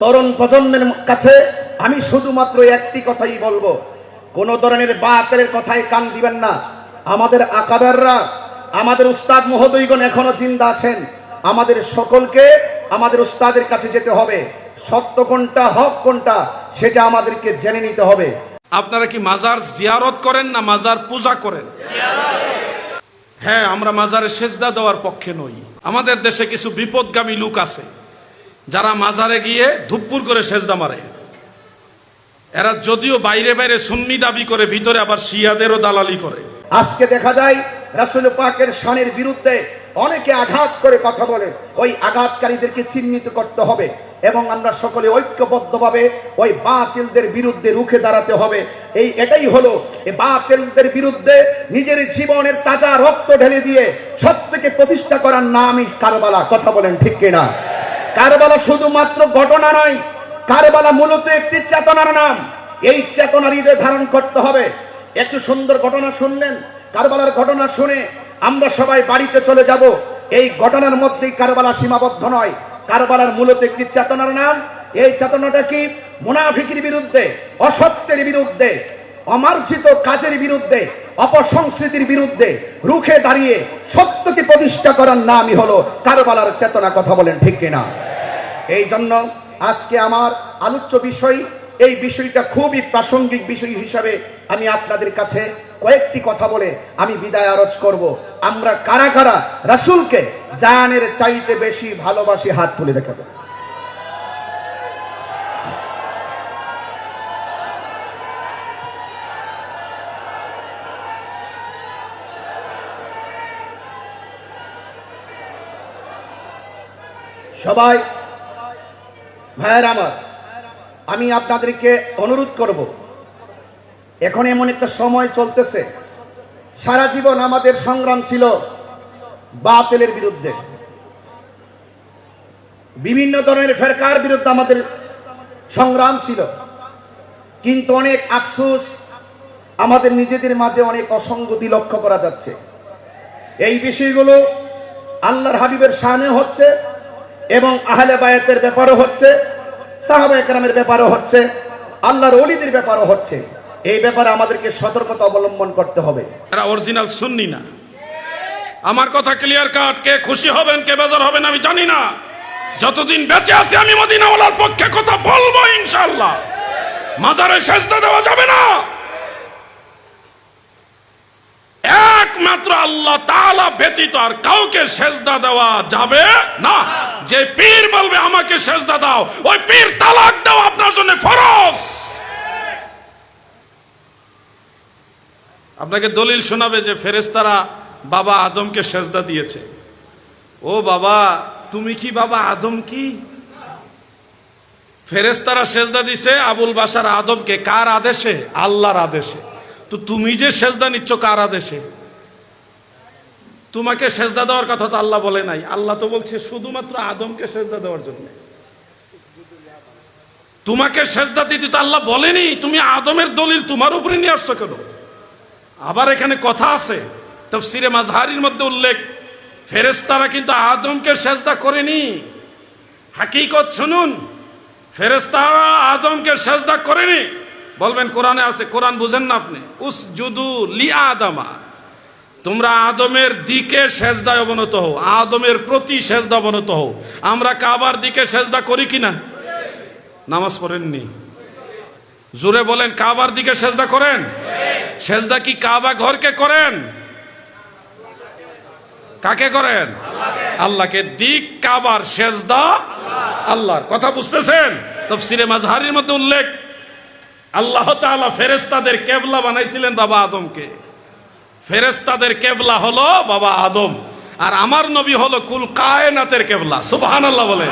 তরুণ প্রজন্মের কাছে আমি শুধুমাত্র একটি কথাই বলব। কোন ধরনের বাতের কথায় কান দিবেন না। আমাদের আকাদাররা, আমাদের উস্তাদ মহোদয়গণ এখনও জিন্দা আছেন। আমাদের সকলকে আমাদের উস্তাদের কাছে যেতে হবে। সত্য কোনটা, হক কোনটা, সেটা আমাদেরকে জেনে নিতে হবে। আপনারা কি মাজার জিয়ারত করেন না মাজার পূজা করেন? হ্যাঁ আমরা মাজারে সেজদা দেওয়ার পক্ষে নই। আমাদের দেশে কিছু বিপদগামী লোক আছে। যারা মাজারে গিয়ে ধুপ্পুর করে সেজদা মারে। এরা যদিও বাইরে বাইরে সুন্নি দাবি করে, ভিতরে আবার শিয়াদেরও দালালি করে। আজকে দেখা যায়, রাসুল পাকের শানের বিরুদ্ধে অনেকে আঘাত করে কথা বলে। ওই আঘাতকারীদেরকে চিহ্নিত করতে হবে এবং আমরা সকলে ঐক্যবদ্ধভাবে ওই বাতিলদের বিরুদ্ধে রুখে দাঁড়াতে হবে। এই এটাই হলো বাতিলদের বিরুদ্ধে নিজের জীবনের তাজা রক্ত ঢেলে দিয়ে সত্যকে প্রতিষ্ঠা করার নামই কারবালা। কথা বলেন ঠিক কিনা? কারবালা শুধুমাত্র ঘটনা নয়, কারবালা মূলত একটি চেতনার নাম। এই চেতনার হৃদয় ধারণ করতে হবে। একটু সুন্দর ঘটনা শুনলেন, কারবালার ঘটনা শুনে আমরা সবাই বাড়িতে চলে যাব। এই ঘটনার মধ্যেই কারবালা সীমাবদ্ধ নয়, কারবালার মূলত একটি চেতনার নাম। এই চেতনাটা কি? মুনাফিকের বিরুদ্ধে, অসত্যের বিরুদ্ধে, অমার্জিত কাজের বিরুদ্ধে, অপসংস্কৃতির বিরুদ্ধে রুখে দাঁড়িয়ে সত্যকে প্রতিষ্ঠা করার নামই হলো কারবালার চেতনা, কথা বলেন ঠিক কিনা? এই জন্য আজকে আমার আলোচ্য বিষয়, এই বিষয়টা খুবই প্রাসঙ্গিক বিষয় হিসাবে আমি আপনাদের কাছে কয়েকটি কথা বলে আমি বিদায় আরজ করব। আমরা কারা কারা রাসূলকে জানের চাইতে বেশি ভালোবাসি হাত তুলে দেখাবো। সবাই ভাইয়ের আমার, আমি আপনাদেরকে অনুরোধ করব, এখন এমন একটা সময় চলতেছে, সারা জীবন আমাদের সংগ্রাম ছিল বাতিলের বিরুদ্ধে। বিভিন্ন ধরনের ফেরকার বিরুদ্ধে আমাদের সংগ্রাম ছিল, কিন্তু অনেক আফসোস আমাদের নিজেদের মাঝে অনেক অসঙ্গতি লক্ষ্য করা যাচ্ছে। এই বিষয়গুলো আল্লাহর হাবিবের শানে হচ্ছে এবং আহলে বায়াতের ব্যাপারও হচ্ছে, সাহাবা একরামের ব্যাপারও হচ্ছে, আল্লাহর অলিদের ব্যাপারও হচ্ছে। এই ব্যাপারে আমাদেরকে সতর্কতা অবলম্বন করতে হবে। এরা অরিজিনাল সুন্নি না। আমার কথা ক্লিয়ার কাট কে খুশি হবেন, কে বেজার হবেন আমি জানি না। যতদিন বেঁচে আছি আমি মদিনাওয়ালার পক্ষে কথা বলব ইনশাল্লাহ মাজারে সেজদা দেওয়া যাবে না। একমাত্র আল্লাহ তাআলা ব্যতীত আর কাউকে সেজদা দেওয়া যাবে না। যে পীর বলবে, আমাকে সেজদা দাও। ওই পীর তালাক দাও আপনার জন্য ফরজ। আপনাকে দলিল শোনাবে যে ফেরেস্তারা বাবা আদমকে সেজদা দিয়েছে। ও বাবা, তুমি কি বাবা আদম কি? ফেরেস্তারা সেজদা দিছে, আবুল বাসার আদমকে কার আদেশে? আল্লাহর আদেশে। তো তুমি যে সেজদা নিচ্ছ কার আদেশে? তোমাকে সেজদা দেওয়ার কথা তো আল্লাহ বলে নাই। আল্লাহ তো বলছে শুধুমাত্র আদমকে সেজদা দেওয়ার জন্য। তোমাকে সেজদা দিতে তো আল্লাহ বলেনি, তুমি আদমের দলিল তোমার উপরে নিয়ে আসছো কেন? আবার এখানে কথা আছে, তফসিরে মাজহারির মধ্যে উল্লেখ ফেরেস্তারা কিন্তু আদমকে সেজদা করেনি। হাকিকত শুনুন ফেরেস্তারা আদমকে সেজদা করেনি। বলবেন কোরআনে আছে, কোরআন বুঝেন না আপনি। উস জুদু লি আদমা। তোমরা আদমের দিকে সেজদায় অবনত হও। আদমের প্রতি সেজদা অবনত হও। আমরা কাবার দিকে সেজদা করি কিনা? নামাজ পড়েননি। জোরে বলেন, কাবার দিকে সেজদা করেন? সেজদা কি কাবা ঘরকে করেন? কাকে করেন? আল্লাহকে। দিক, কাবার সেজদা আল্লাহর। কথা বুঝতেছেন? তফসিরে মাঝহারির মধ্যে উল্লেখ। আল্লাহ তাআলা ফেরেশতাদের কেবলা বানাইছিলেন বাবা আদমকে। ফেরেশতাদের কেবলা হলো বাবা আদম। আর আমার নবী হলো কুল কায়নাতের কেবলা। সুবহানাল্লাহ বলেন।